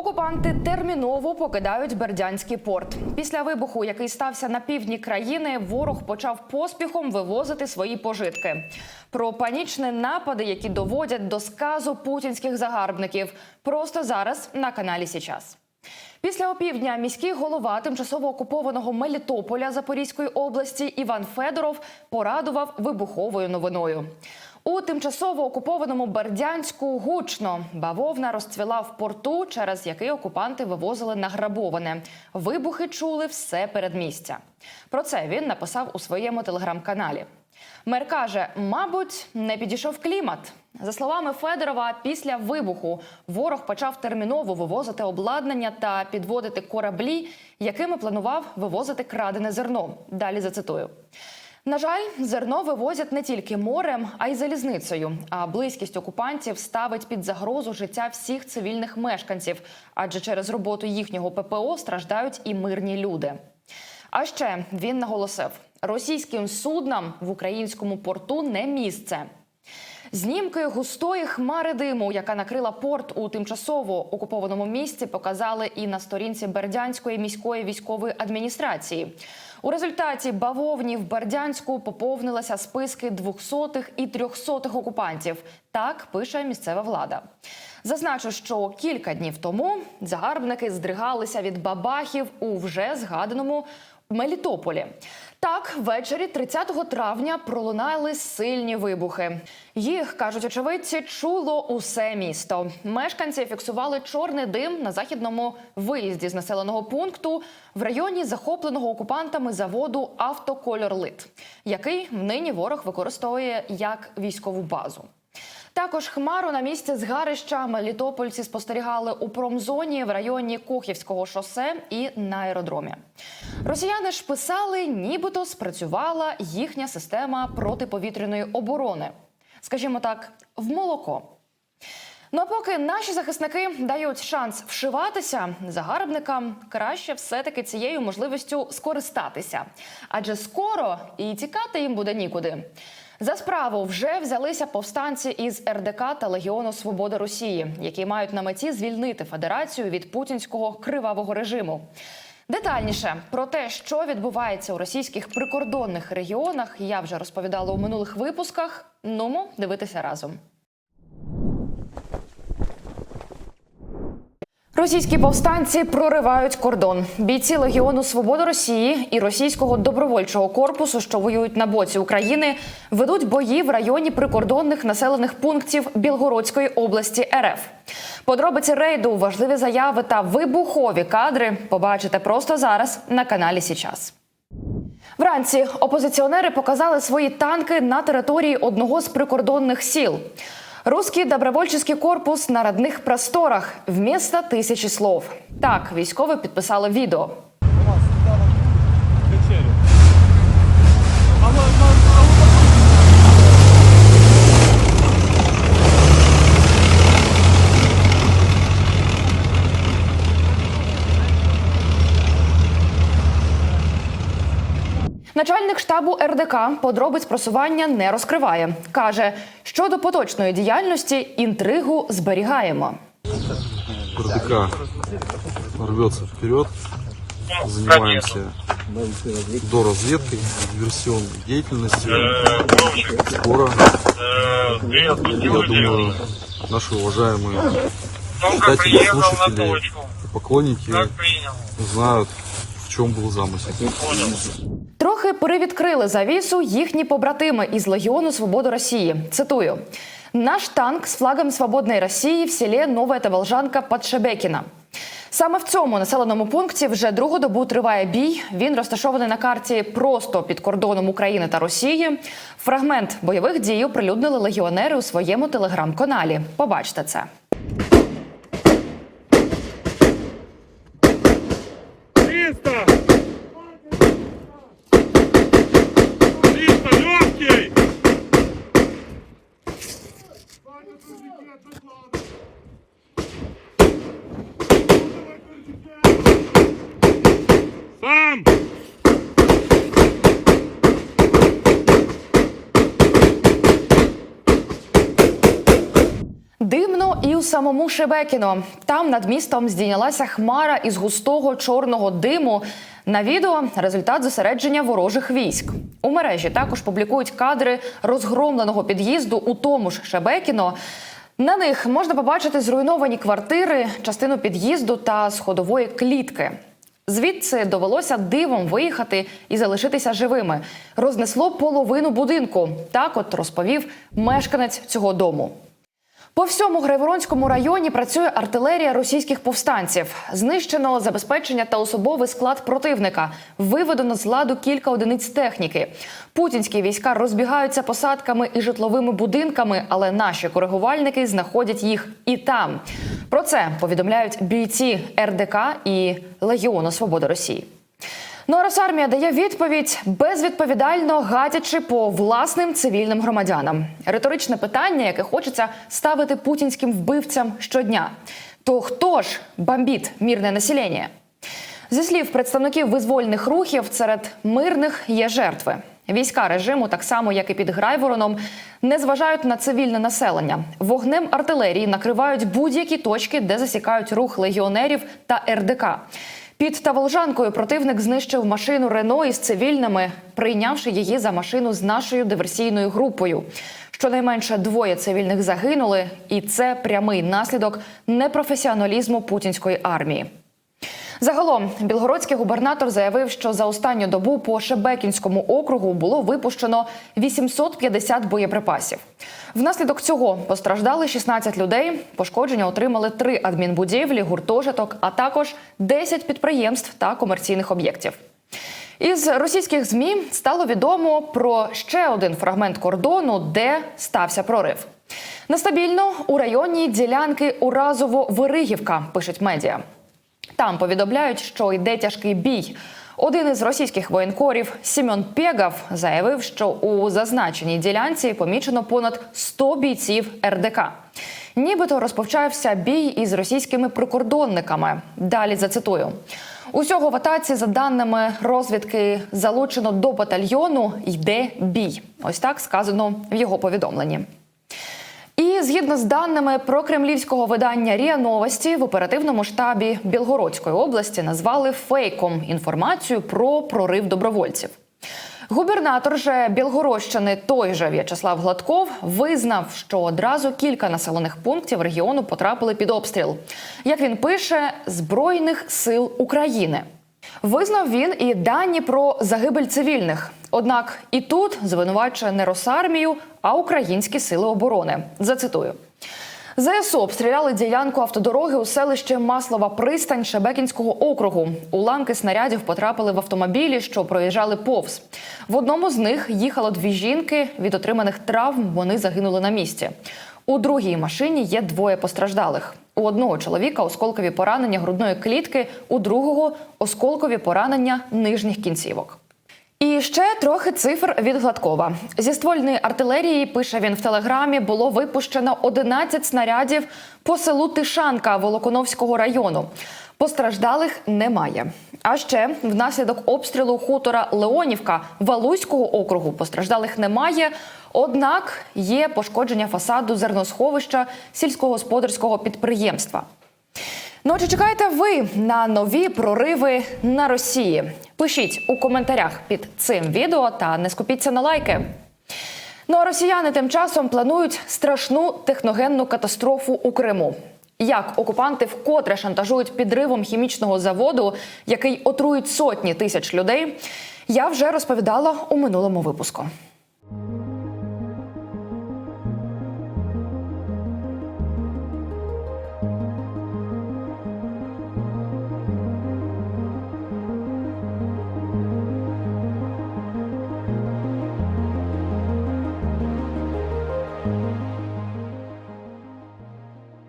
Окупанти терміново покидають Бердянський порт. Після вибуху, який стався на півдні країни, ворог почав поспіхом вивозити свої пожитки. Про панічні напади, які доводять до сказу путінських загарбників, просто зараз на каналі Січас. Після опівдня міський голова тимчасово окупованого Мелітополя Запорізької області Іван Федоров порадував вибуховою новиною. У тимчасово окупованому Бердянську гучно бавовна розцвіла в порту, через який окупанти вивозили награбоване. Вибухи чули все передмістя. Про це він написав у своєму телеграм-каналі. Мер каже, мабуть, не підійшов клімат. За словами Федорова, після вибуху ворог почав терміново вивозити обладнання та підводити кораблі, якими планував вивозити крадене зерно. Далі зацитую. На жаль, зерно вивозять не тільки морем, а й залізницею. А близькість окупантів ставить під загрозу життя всіх цивільних мешканців, адже через роботу їхнього ППО страждають і мирні люди. А ще він наголосив: російським суднам в українському порту не місце. Знімки густої хмари диму, яка накрила порт у тимчасово окупованому місці, показали і на сторінці Бердянської міської військової адміністрації. У результаті бавовні в Бердянську поповнилися списки 200-х і 300-х окупантів. Так пише місцева влада. Зазначу, що кілька днів тому загарбники здригалися від бабахів у вже згаданому Мелітополі. Так, ввечері 30 травня пролунали сильні вибухи. Їх кажуть очевидці, чуло усе місто. Мешканці фіксували чорний дим на західному виїзді з населеного пункту в районі захопленого окупантами заводу Автокольорлит, який нині ворог використовує як військову базу. Також хмару на місці згарища мелітопольці спостерігали у промзоні в районі Кохівського шосе і на аеродромі. Росіяни ж писали, нібито спрацювала їхня система протиповітряної оборони. Скажімо так, в молоко. Ну а поки наші захисники дають шанс вшиватися, загарбникам краще все-таки цією можливістю скористатися, адже скоро і тікати їм буде нікуди. За справу вже взялися повстанці із РДК та Легіону Свободи Росії, які мають на меті звільнити федерацію від путінського кривавого режиму. Детальніше про те, що відбувається у російських прикордонних регіонах, я вже розповідала у минулих випусках. Нумо дивитися разом. Російські повстанці проривають кордон. Бійці Легіону Свободи Росії і російського добровольчого корпусу, що воюють на боці України, ведуть бої в районі прикордонних населених пунктів Білгородської області РФ. Подробиці рейду, важливі заяви та вибухові кадри побачите просто зараз на каналі Січас. Вранці опозиціонери показали свої танки на території одного з прикордонних сіл. Русский добровольческий корпус на родних просторах вместо тисячі слов. Так, військові підписали відео. Начальник штабу РДК подробиць просування не розкриває. каже, щодо поточної діяльності інтригу зберігаємо. РДК рвется вперед. Занимаемся доразведкой, диверсионной деятельностью. Скоро, я думаю, наши уважаемые читатели, слушатели и поклонники знают, в чем был замысел. Трохи перевідкрили завісу їхні побратими із Легіону Свободи Росії. Цитую: наш танк з флагом Свободної Росії в селі Нова Таволжанка Подшебекіна. Саме в цьому населеному пункті вже другу добу триває бій. Він розташований на карті просто під кордоном України та Росії. Фрагмент бойових дій оприлюднили легіонери у своєму телеграм-каналі. Побачте це. Сам! Димно і у самому Шебекіно. Там над містом здійнялася хмара із густого чорного диму. На відео результат зосередження ворожих військ. У мережі також публікують кадри розгромленого під'їзду у тому ж Шебекіно. На них можна побачити зруйновані квартири, частину під'їзду та сходової клітки. Звідси довелося дивом виїхати і залишитися живими. Рознесло половину будинку. Так от розповів мешканець цього дому. По всьому Грайворонському районі працює артилерія російських повстанців. Знищено забезпечення та особовий склад противника. Виведено з ладу кілька одиниць техніки. Путінські війська розбігаються посадками і житловими будинками, але наші коригувальники знаходять їх і там. Про це повідомляють бійці РДК і Легіону Свободи Росії. Ну а Росармія дає відповідь безвідповідально гадячи по власним цивільним громадянам. Риторичне питання, яке хочеться ставити путінським вбивцям щодня. То хто ж бомбить мирне населення? Зі слів представників визвольних рухів, серед мирних є жертви. Війська режиму, так само як і під Грайвороном, не зважають на цивільне населення. Вогнем артилерії накривають будь-які точки, де засікають рух легіонерів та РДК. Під Таволжанкою противник знищив машину Рено із цивільними, прийнявши її за машину з нашою диверсійною групою. Щонайменше двоє цивільних загинули, і це прямий наслідок непрофесіоналізму путінської армії. Загалом білгородський губернатор заявив, що за останню добу по Шебекінському округу було випущено 850 боєприпасів. Внаслідок цього постраждали 16 людей. Пошкодження отримали три адмінбудівлі, гуртожиток, а також 10 підприємств та комерційних об'єктів. Із російських змі стало відомо про ще один фрагмент кордону, де стався прорив. Нестабільно у районі ділянки Уразово-Виригівка, пишуть медіа. Там повідомляють, що йде тяжкий бій. Один із російських воєнкорів Сімон Пєгав заявив, що у зазначеній ділянці помічено понад 100 бійців РДК. Нібито розпочався бій із російськими прикордонниками. Далі зацитую. Усього в атаці, за даними розвідки, залучено до батальйону йде бій. Ось так сказано в його повідомленні. Згідно з даними про кремлівського видання Ріа Новості в оперативному штабі Білгородської області назвали фейком інформацію про прорив добровольців. Губернатор же Білгородщини, той же В'ячеслав Гладков, визнав, що одразу кілька населених пунктів регіону потрапили під обстріл. Як він пише, збройних сил України. Визнав він і дані про загибель цивільних. Однак і тут звинувачує не Росармію, а українські сили оборони. Зацитую. ЗСУ обстріляли ділянку автодороги у селище Маслова пристань Шебекінського округу. Уламки снарядів потрапили в автомобілі, що проїжджали повз. В одному з них їхало дві жінки. Від отриманих травм вони загинули на місці. У другій машині є двоє постраждалих. У одного чоловіка осколкові поранення грудної клітки, у другого осколкові поранення нижніх кінцівок. І ще трохи цифр від Гладкова. Зі ствольної артилерії, пише він в телеграмі, було випущено 11 снарядів по селу Тишанка Волоконовського району. Постраждалих немає. А ще внаслідок обстрілу хутора Леонівка Валуського округу постраждалих немає. Однак є пошкодження фасаду зерносховища сільськогосподарського підприємства. Ну, чи чекаєте ви на нові прориви на Росії? Пишіть у коментарях під цим відео та не скупіться на лайки. Ну а росіяни тим часом планують страшну техногенну катастрофу у Криму. Як окупанти вкотре шантажують підривом хімічного заводу, який отруїть сотні тисяч людей, я вже розповідала у минулому випуску.